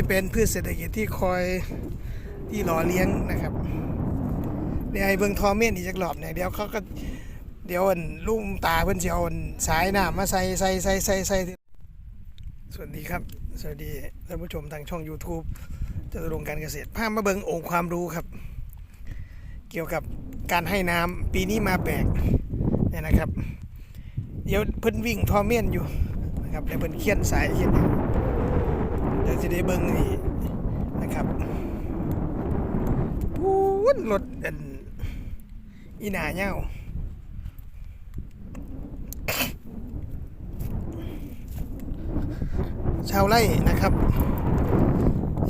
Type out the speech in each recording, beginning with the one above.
ที่เป็นพืชเศรษฐกิจที่คอยที่หล่อเลี้ยงนะครับเดี๋ยวไอ้เบิ่งทอเมียนอีกจักรอบเนี่ยเดี๋ยวเขาก็เดี๋ยวอันลุงตาเพิ่นเอาอันสายน้ำมาใส่ใส่ใส่ใส่ใส่สวัสดีครับ สวัสดีท่านผู้ชมทางช่อง YouTube จตุรงการเกษตรพามาเบิงองค์ความรู้ครับ เกี่ยวกับการให้น้ำปีนี้มาแปลกเนี่ยนะครับ เดี๋ยวเพิ่นวิ่งทอเมียนอยู่นะครับเดี๋ยวเพิ่นเขียนสายเขียนหยัง เดี๋ยวจะได้เบิ่งนี่นะครับปูนรถอันอีหนาเงาชาวไร่นะครับ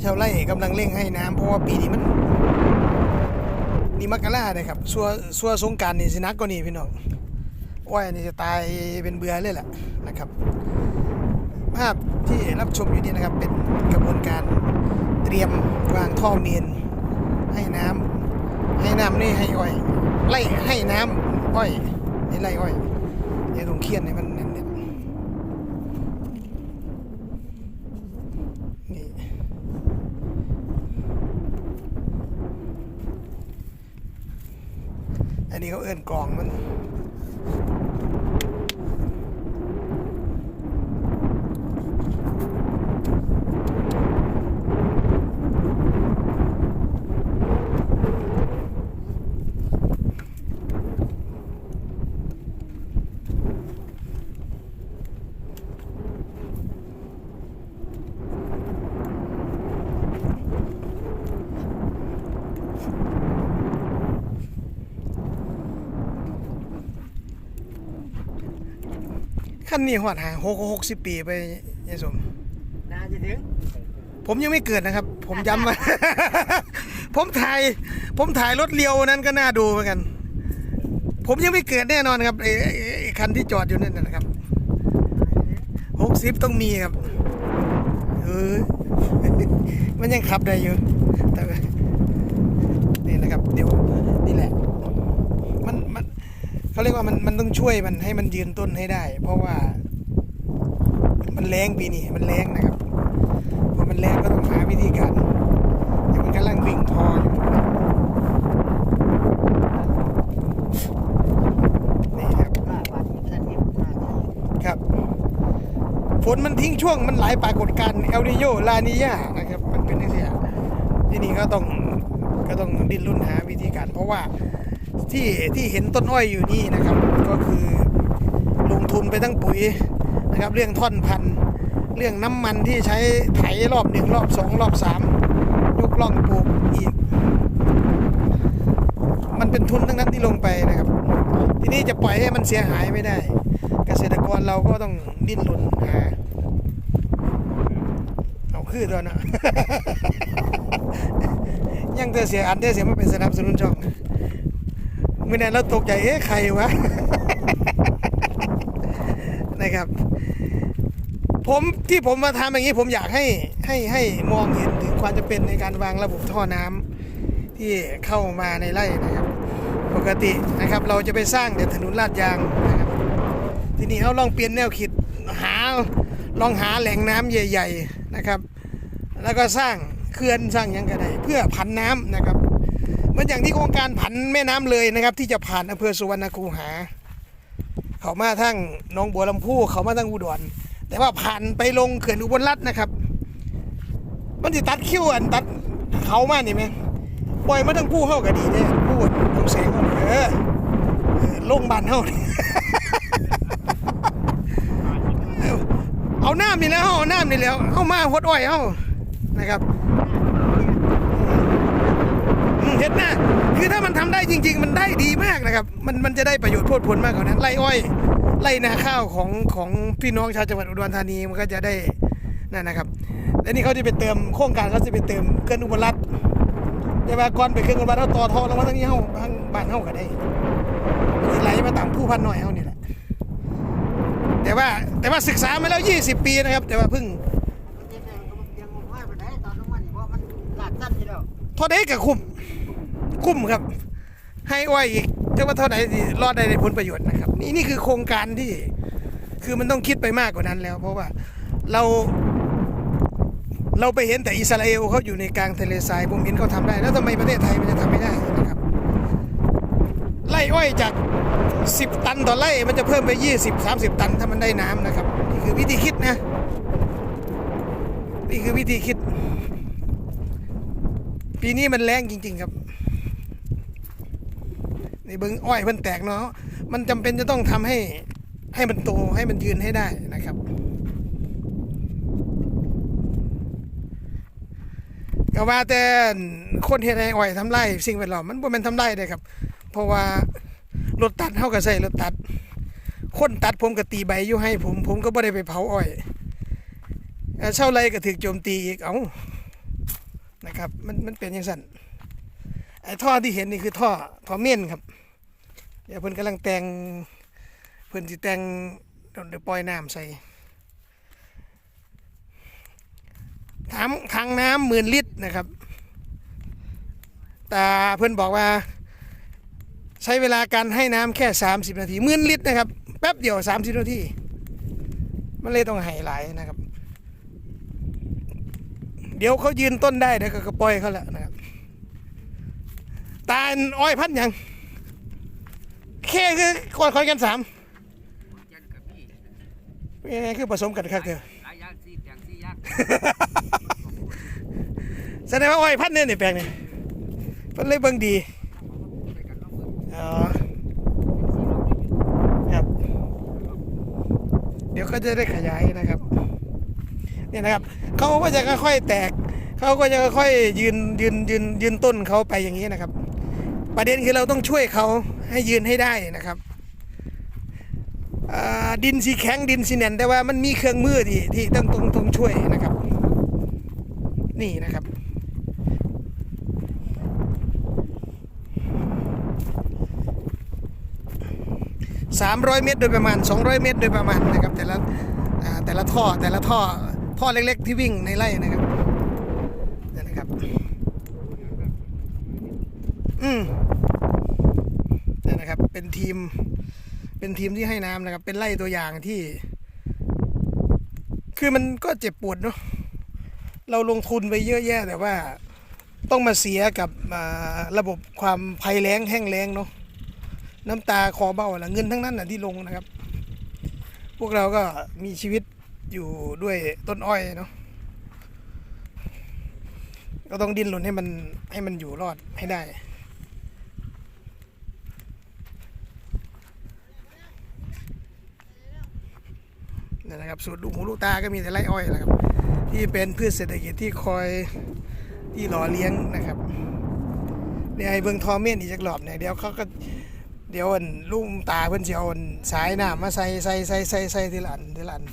ชาวไร่กำลังเร่งให้น้ำเพราะว่าปีนี้มันนี่มกราเลยครับซัวซัวสงการนี่สินักกว่านี้พี่น้องอ้อยนี่จะตายเป็นเบื่อเลยแหละนะครับาพที่รับชมอยู่นี่นะครับ เป็นกระบวนการเตรียมวางท่อเมนให้น้ำให้น้ำนี่ให้อ้อยไล่ให้น้ำอ้อยนี่ไล่อ้อยเดี๋ยวตรงเคียนให้มันเน้นๆนี่อันนี้เขาเอื้อนกองมัน ขั้นนี้หอดหาหกหกสิบปีไปยายสม น่าจะถึงผมยังไม่เกิดนะครับ ผมย้ำมาผมถ่าย ผมถ่ายรถเลียวนั้นก็น่าดูเหมือนกัน ผมยังไม่เกิดแน่นอนครับไอ้ไอ้ไอ้คันที่จอดอยู่นั่นนะครับหกสิบต้องมีครับ เออ มันยังขับได้อยู่แต่ว่านี่นะครับ เดี๋ยวนี่แหละ มันมัน เขาเรียกว่ามันมันต้องช่วยมันให้มันยืนต้นให้ได้ เพราะว่า มันแรงปีนี้มันแรงนะครับพอมันแรงก็ต้องหาวิธีการเดี๋ยวมันกำลังวิ่งทออยู่นี่ครับว่าวันนี้ท่านเห็นท่าไหนครับฝนมันทิ้งช่วงมันหลายปรากฏการณ์เอลนิโยลานิยานะครับ มันเป็นอย่างนี้ที่นี่ก็ต้องก็ต้องดิ้นรนหาวิธีการ เพราะว่า ที่ที่เห็นต้นอ้อยอยู่นี่นะครับ ก็คือลงทุนไปทั้งปุ๋ยนะครับ เรื่องท่อนพันธุ์เรื่องน้ำมันที่ใช้ไถรอบหนึ่งรอบสองรอบสามยกล่องปลูกอีก มันเป็นทุนทั้งนั้นที่ลงไปนะครับ ทีนี้จะปล่อยให้มันเสียหายไม่ได้ เกษตรกรเราก็ต้องดิ้นรนหาเอาคือตัวนะยังจะเสียอันได้เสียมาเป็นสนับสนุนช่อง มื่อนั้นเราตกใจเอ๊ะใครวะ นะครับ ผมที่ผมมาทำอย่างนี้ผมอยากให้ให้ให้มองเห็นถึงความจะเป็นในการวางระบบท่อน้ำที่เข้ามาในไร่นะครับ ปกตินะครับ เราจะไปสร้างแต่ถนนลาดยางนะครับ ทีนี้เขาลองเปลี่ยนแนวคิดหาลองหาแหล่งน้ำใหญ่ ๆนะครับ แล้วก็สร้างเขื่อนสร้างยังก็ไดเพื่อผันน้ำนะครับ มือนอย่างที่โครงการผันแม่น้ำเลยนะครับ ที่จะผ่านอำเภอสุวรรณคูหา เขามาทั้งหนองบัวลำพูเขามาทั้งอุดร แต่ว่าผ่านไปลงเขื่อนอุบลรัตน์นะครับ มันจะตัดคิ้วอันตัดเขามานี่ไหมปล่อยมาทั้งผู้เข้าก็ดีเนี่ยผู้ต้องแสงเขาเออลงบ้านเฮานี่เอาน้ำนี่แล้วเอาน้ำนี่แล้วเอามาหดอ้อยเอานะครับอืม เห็นนะคือถ้ามันทำได้จริง ๆ มันได้ดีมากนะครับ มันมันจะได้ประโยชน์โพดผลมากกว่านั้นไร่อ้อยไร่นาข้าวของของพี่น้องชาวจังหวัดอุดรธานีมันก็จะได้นั่นนะครับและนี่เขาจะไปเติมโครงการเขาจะไปเติมเกินอุบลรัฐแต่ว่าก่อนไปเครื่องอุบลรัฐเขาต่อท่อลงมาทั้งนี้เฮาทั้งบ้านเฮาก็ได้มันสิไหลมาตามผู้พันหน่อยเฮานี่แหละแต่ว่าแต่ว่าศึกษามาแล้ว 20 ปีนะครับ แต่ว่าเพิ่งมันจะได้ก็ยังมองว่าไปได้ตอนนั้นวันนี้เพราะมันลาดสั้นอยู่แล้วเท่าใดกับคุ้ม คุ้มครับ ให้อ้อยอีกจะว่าเท่าไหร่รอดได้ในผลประโยชน์นะครับ นี่นี่คือโครงการที่ คือมันต้องคิดไปมากกว่านั้นแล้ว เพราะว่าเราเราไปเห็นแต่อิสราเอลเขาอยู่ในกลางทะเลทรายผมเห็นเขาทำได้ แล้วทำไมประเทศไทยมันจะทำไม่ได้นะครับ ไล่อ้อยจาก 10 ตันต่อไร่มันจะเพิ่มไป 20 30 ตันถ้ามันได้น้ำนะครับ นี่คือวิธีคิดนะ นี่คือวิธีคิด ปีนี้มันแรงจริง ๆ ครับ นี่เบิ้งอ้อยมันแตกเนาะมันจำเป็นจะต้องทำให้ให้มันโตให้มันยืนให้ได้นะครับ ก็ว่าแต่คนเฮ็ดให้อ้อยทำไรสิ่งแวดล้อมมันบ่แม่นทำไรได้ครับ เพราะว่ารถตัดเฮาก็ใช้รถตัด คนตัดผมก็ตีใบอยู่ให้ผม ผมก็บ่ได้ไปเผาอ้อยเช่าไรก็ถูกโจมตีอีกเอานะครับ มันมันเป็นจังซั่นไอ้ท่อที่เห็นนี่คือท่อท่อเม่นครับ ดี๋ยวเพิ่นกำลังแต่งเพิ่นสิแต่งเดี๋ยวปล่อยน้ำใส่ถามทางน้ำหมื่นลิตรนะครับ แต่เพื่อนบอกว่า ใช้เวลาการให้น้ำแค่ 30 นาทีหมื่นลิตรนะครับ แป๊บเดียว 30 นาที มันเลยต้องให้หลายนะครับ เดี๋ยวเขายืนต้นได้เดี๋ยวก็ปล่อยเขาแล้วนะครับ ตาอ้อยพันยัง แค่คือก่อนคอยกันสามยันกับพี่เป็นไงคือผสมกันครับเถอะหลายอย่างสี่อย่างสี่อย่าง แสดงว่าอ้อยพันธุ์เนี่ยนี่แปลงนี่เพิ่นเลยเบิ่งดีไปกันต้องเบิ่งอ๋อเป็นสี่รอบครับ เดี๋ยวก็จะได้ขยายนะครับ เนี่ยนะครับ เขาก็จะค่อยๆแตก เขาก็จะค่อยๆยืนยืนยืนยืนต้นเขาไปอย่างนี้นะครับ ประเด็นคือเราต้องช่วยเขาให้ยืนให้ได้นะครับดินสีแข็งดินสีแน่นแต่ว่ามันมีเครื่องมือที่ที่ต้องต้องต้องช่วยนะครับ นี่นะครับ 300 เมตรโดยประมาณ 200 เมตรโดยประมาณนะครับแต่ละแต่ละท่อแต่ละท่อท่อเล็กๆที่วิ่งในไร่นะครับนี่นะครับ อืมนี่นะครับ เป็นทีม เป็นทีมที่ให้น้ำนะครับ เป็นไร่ตัวอย่างที่ คือมันก็เจ็บปวดเนาะเราลงทุนไปเยอะแยะแต่ว่าต้องมาเสียกับระบบความภัยแล้งแห้งแล้งเนาะน้ำตาคอเบ้าละเงินทั้งนั้นน่ะที่ลงนะครับ พวกเราก็มีชีวิตอยู่ด้วยต้นอ้อยเนาะก็ต้องดิ้นรนให้มันให้มันอยู่รอดให้ได้ นะครับสูตรลูกหูลูกตาก็มีแต่ไร่อ้อยนะครับ ที่เป็นพืชเศรษฐกิจที่คอยที่หล่อเลี้ยงนะครับเนี่ยเบิ่งทอเม่นอีกจักรอบเนี่ยเดี๋ยวเขาก็เดี๋ยวอนลุงตาเพิ่นสิเอาอันสายน้ำมาใส่ใส่ใส่ใส่ใส่ทีละอันทีละอัน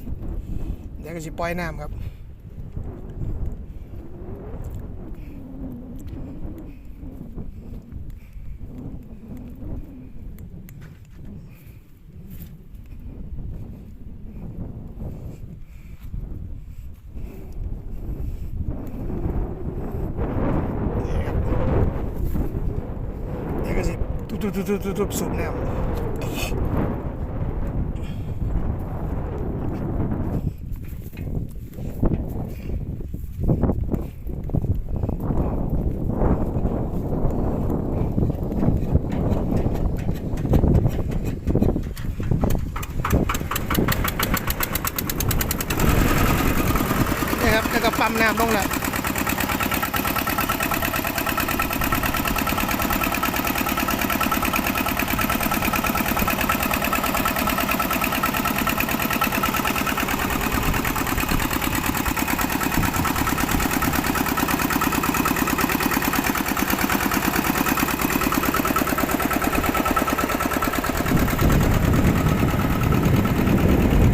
เดี๋ยวก็สิปล่อยน้ำครับนี่ครับเดี๋ยวก็สิทุ บทุบทุบทุบทุบทุบสูบน้ำนี่ครับแล้วก็ปั๊มน้ำลงแล้ว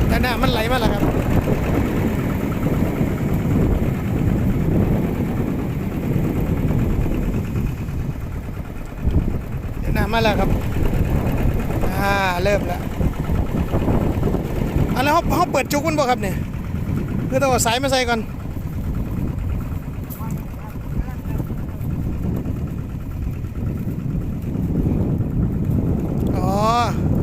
แต่น้ำมันไหลมาแล้วครับ เดี๋ยวน้ำ มาแล้วครับอ่าเริ่มแล้วอันนี้เขาเขาเปิดจุกมันบ่ครับเนี่ยคือต้องเอาสายมาใส่ก่อน อ๋อ น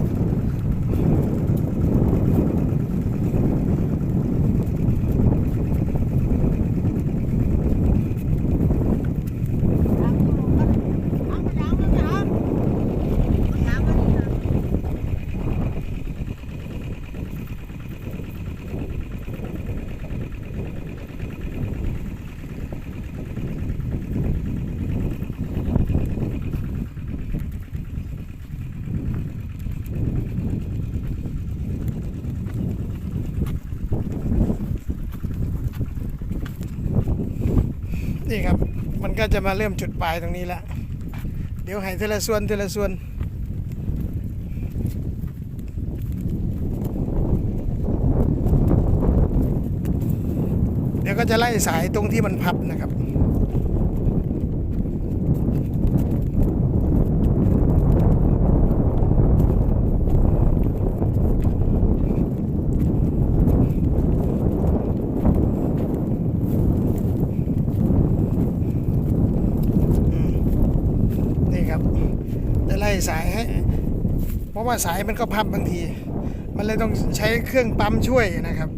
นี่ครับ มันก็จะมาเริ่มจุดปลายตรงนี้ละเดี๋ยวให้เทละส่วนเทละส่วนเดี๋ยวก็จะไล่สายตรงที่มันพับนะครับ นี่ครับ จะไล่สายให้ เพราะว่าสายมันก็พับบางที มันเลยต้องใช้เครื่องปั๊มช่วยนะครับ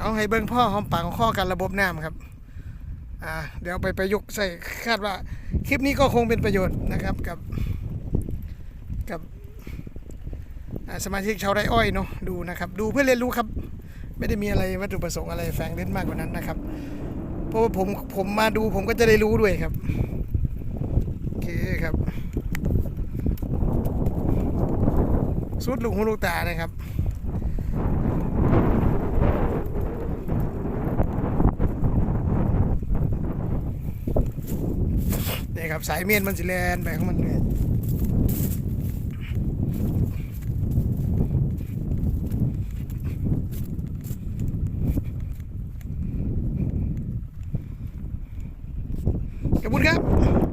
เอาให้เบิ้งพ่อหอมปากของข้อการระบบน้ำครับ อ่า เดี๋ยวไปประยุกต์ใส่คาดว่า คลิปนี้ก็คงเป็นประโยชน์นะครับกับกับ สมาชิกชาวไร่อ้อยเนาะดูนะครับ ดูเพื่อเรียนรู้ครับ ไม่ได้มีอะไรวัตถุประสงค์อะไรแฝงเล่นมากกว่านั้นนะครับ เพราะว่าผมผมมาดูผมก็จะได้รู้ด้วยครับโอเคครับสุดลูกหูลูกตานะครับนี่ครับสายเมียนมันสิแลนไปของมันเลย